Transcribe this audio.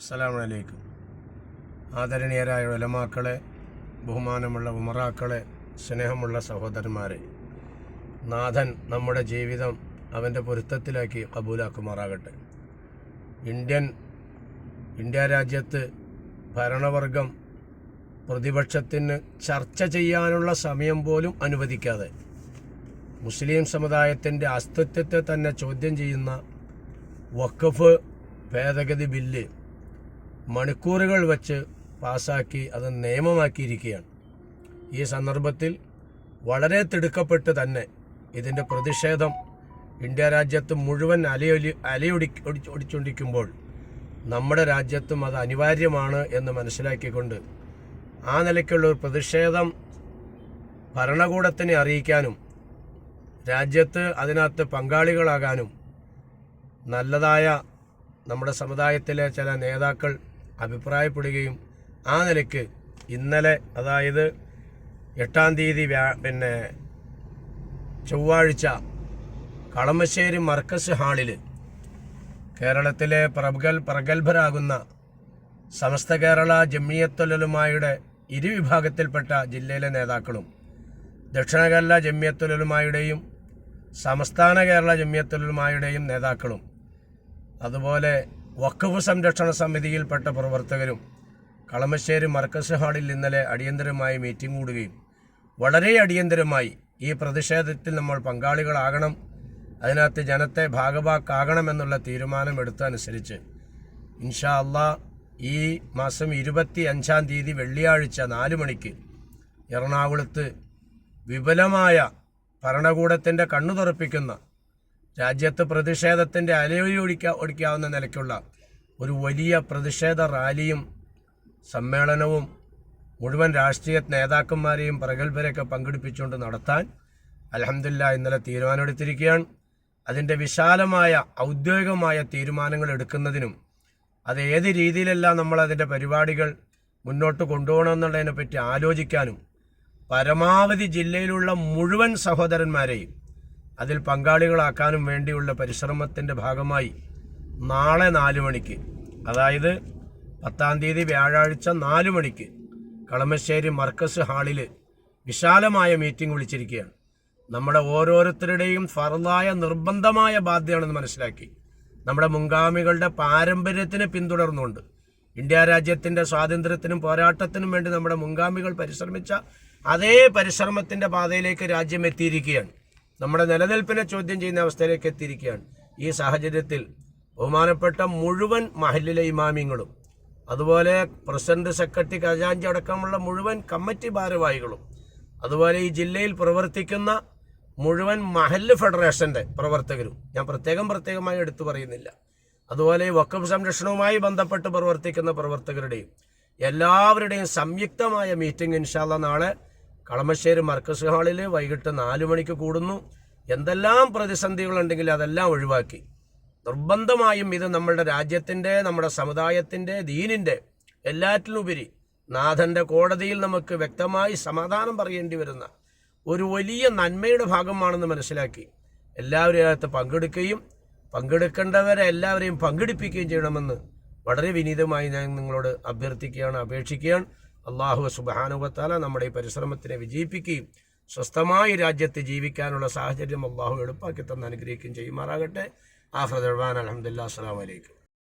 അസ്സലാമലൈക്കും. ആദരണീയരായ ഒലമാക്കളെ ബഹുമാനമുള്ള ഉമറാക്കളെ സ്നേഹമുള്ള സഹോദരന്മാരെ നാഥൻ നമ്മുടെ ജീവിതം അവന്റെ പൊരുത്തത്തിലാക്കി കബൂലാക്കുമാറാകട്ടെ. ഇന്ത്യൻ ഇന്ത്യ രാജ്യത്ത് ഭരണവർഗം പ്രതിപക്ഷത്തിന് ചർച്ച ചെയ്യാനുള്ള സമയം പോലും അനുവദിക്കാതെ മുസ്ലിം സമുദായത്തിന്റെ അസ്തിത്വത്തെ തന്നെ ചോദ്യം ചെയ്യുന്ന വഖഫ് ഭേദഗതി ബില്ല് മണിക്കൂറുകൾ വച്ച് പാസാക്കി അത് നിയമമാക്കിയിരിക്കുകയാണ്. ഈ സന്ദർഭത്തിൽ വളരെ തിടുക്കപ്പെട്ട് തന്നെ ഇതിന്റെ പ്രതിഷേധം ഇന്ത്യ രാജ്യത്ത് മുഴുവൻ അലയൊലി അലയൊടി ഒടി- ഒടിച്ചുകൊണ്ടിരിക്കുമ്പോൾ നമ്മുടെ രാജ്യത്തും അത് അനിവാര്യമാണ് എന്ന് മനസ്സിലാക്കിക്കൊണ്ട് ആ നിലയ്ക്കുള്ള ഒരു പ്രതിഷേധം ഭരണകൂടത്തിനെ അറിയിക്കാനും രാജ്യത്ത് അതിനകത്ത് പങ്കാളികളാകാനും നല്ലതായ നമ്മുടെ സമുദായത്തിലെ ചില നേതാക്കൾ അഭിപ്രായപ്പെടുകയും ആ നിലയ്ക്ക് ഇന്നലെ അതായത് എട്ടാം തീയതി പിന്നെ ചൊവ്വാഴ്ച കളമശ്ശേരി മർക്കസ് ഹാളിൽ കേരളത്തിലെ പ്രഗൽ പ്രഗത്ഭരാകുന്ന സമസ്ത കേരള ജമിയത്തുലലുമായുടെ ഇരുവിഭാഗത്തിൽപ്പെട്ട ജില്ലയിലെ നേതാക്കളും ദക്ഷിണ കേരള ജമിയത്തുലലുമായുടെയും സംസ്ഥാന കേരള ജമിയത്തുലലുമായുടെയും നേതാക്കളും അതുപോലെ വഖഫ് സംരക്ഷണ സമിതിയിൽപ്പെട്ട പ്രവർത്തകരും കളമശ്ശേരി മർക്കസ് ഹാളിൽ ഇന്നലെ അടിയന്തരമായി മീറ്റിംഗ് കൂടുകയും വളരെ അടിയന്തരമായി ഈ പ്രതിഷേധത്തിൽ നമ്മൾ പങ്കാളികളാകണം അതിനകത്ത് ജനത്തെ ഭാഗവാക്കാകണമെന്നുള്ള തീരുമാനമെടുത്തനുസരിച്ച് ഇൻഷാ അള്ളാ ഈ മാസം ഇരുപത്തി അഞ്ചാം തീയതി വെള്ളിയാഴ്ച നാല് മണിക്ക് എറണാകുളത്ത് വിപുലമായ ഭരണകൂടത്തിന്റെ കണ്ണു തുറപ്പിക്കുന്ന രാജ്യത്ത് പ്രതിഷേധത്തിന്റെ അലയൊലി ഒടിക്ക ഒടിക്കാവുന്ന നിലയ്ക്കുള്ള ഒരു വലിയ പ്രതിഷേധ റാലിയും സമ്മേളനവും മുഴുവൻ രാഷ്ട്രീയ നേതാക്കന്മാരെയും പ്രഗത്ഭരെയൊക്കെ പങ്കെടുപ്പിച്ചുകൊണ്ട് നടത്താൻ അലഹമില്ല ഇന്നലെ തീരുമാനമെടുത്തിരിക്കുകയാണ്. അതിന്റെ വിശാലമായ ഔദ്യോഗികമായ തീരുമാനങ്ങൾ എടുക്കുന്നതിനും അത് ഏത് രീതിയിലെല്ലാം നമ്മൾ അതിന്റെ പരിപാടികൾ മുന്നോട്ട് കൊണ്ടുപോകണമെന്നുള്ളതിനെ പറ്റി ആലോചിക്കാനും പരമാവധി ജില്ലയിലുള്ള മുഴുവൻ സഹോദരന്മാരെയും അതിൽ പങ്കാളികളാക്കാനും വേണ്ടിയുള്ള പരിശ്രമത്തിന്റെ ഭാഗമായി നാളെ നാല് മണിക്ക് അതായത് പത്താം തീയതി വ്യാഴാഴ്ച നാല് മണിക്ക് കളമശ്ശേരി മർക്കസ് ഹാളിൽ വിശാലമായ മീറ്റിംഗ് വിളിച്ചിരിക്കുകയാണ്. നമ്മുടെ ഓരോരുത്തരുടെയും ഫറലായ നിർബന്ധമായ ബാധ്യതയാണെന്ന് മനസ്സിലാക്കി. നമ്മുടെ മുൻഗാമികളുടെ പാരമ്പര്യത്തിനെ പിന്തുടർന്നുകൊണ്ട് ഇന്ത്യ രാജ്യത്തിന്റെ സ്വാതന്ത്ര്യത്തിനും പോരാട്ടത്തിനും വേണ്ടി നമ്മുടെ മുൻഗാമികൾ പരിശ്രമിച്ച അതേ പരിശ്രമത്തിന്റെ പാതയിലേക്ക് രാജ്യം എത്തിയിരിക്കുകയാണ്. നമ്മുടെ നിലനിൽപ്പിനെ ചോദ്യം ചെയ്യുന്ന അവസ്ഥയിലേക്ക് എത്തിയിരിക്കുകയാണ്. ഈ സാഹചര്യത്തിൽ ബഹുമാനപ്പെട്ട മുഴുവൻ മഹലിലെ ഇമാമിങ്ങളും അതുപോലെ പ്രസിഡന്റ് സെക്രട്ടറി ഖജാഞ്ചി അടക്കമുള്ള മുഴുവൻ കമ്മിറ്റി ഭാരവാഹികളും അതുപോലെ ഈ ജില്ലയിൽ പ്രവർത്തിക്കുന്ന മുഴുവൻ മഹല്ല് ഫെഡറേഷന്റെ പ്രവർത്തകരും ഞാൻ പ്രത്യേകം പ്രത്യേകമായി എടുത്തു പറയുന്നില്ല. അതുപോലെ ഈ വക്കഫ് സംരക്ഷണവുമായി ബന്ധപ്പെട്ട് പ്രവർത്തിക്കുന്ന പ്രവർത്തകരുടെയും എല്ലാവരുടെയും സംയുക്തമായ മീറ്റിംഗ് ഇൻഷാല്ല നാളെ കളമശ്ശേരി മർക്കസ് ഹാളിൽ വൈകിട്ട് നാലു മണിക്ക് കൂടുന്നു. എന്തെല്ലാം പ്രതിസന്ധികളുണ്ടെങ്കിൽ അതെല്ലാം ഒഴിവാക്കി. നിർബന്ധമായും ഇത് നമ്മുടെ രാജ്യത്തിന്റെ നമ്മുടെ സമുദായത്തിന്റെ ദീനിന്റെ എല്ലാറ്റിലുപരി നാഥന്റെ കോടതിയിൽ നമുക്ക് വ്യക്തമായി സമാധാനം പറയേണ്ടി വരുന്ന ഒരു വലിയ നന്മയുടെ ഭാഗമാണെന്ന് മനസ്സിലാക്കി എല്ലാവരും അതിനകത്ത് പങ്കെടുക്കുകയും പങ്കെടുക്കേണ്ടവരെ എല്ലാവരെയും പങ്കെടുപ്പിക്കുകയും ചെയ്യണമെന്ന് വളരെ വിനീതമായി ഞാൻ നിങ്ങളോട് അഭ്യർത്ഥിക്കുകയാണ് അപേക്ഷിക്കുകയാണ്. അള്ളാഹു സുബാനുവത്താല നമ്മുടെ ഈ പരിശ്രമത്തിനെ വിജയിപ്പിക്കുകയും സ്വസ്ഥമായി രാജ്യത്ത് ജീവിക്കാനുള്ള സാഹചര്യം അള്ളാഹു എളുപ്പാക്കി തന്ന് അനുഗ്രഹിക്കുകയും ചെയ്യുമാറാകട്ടെ. ആഹ്റദ് അലഹമുല്ലാ അസ്സാം വലൈക്കും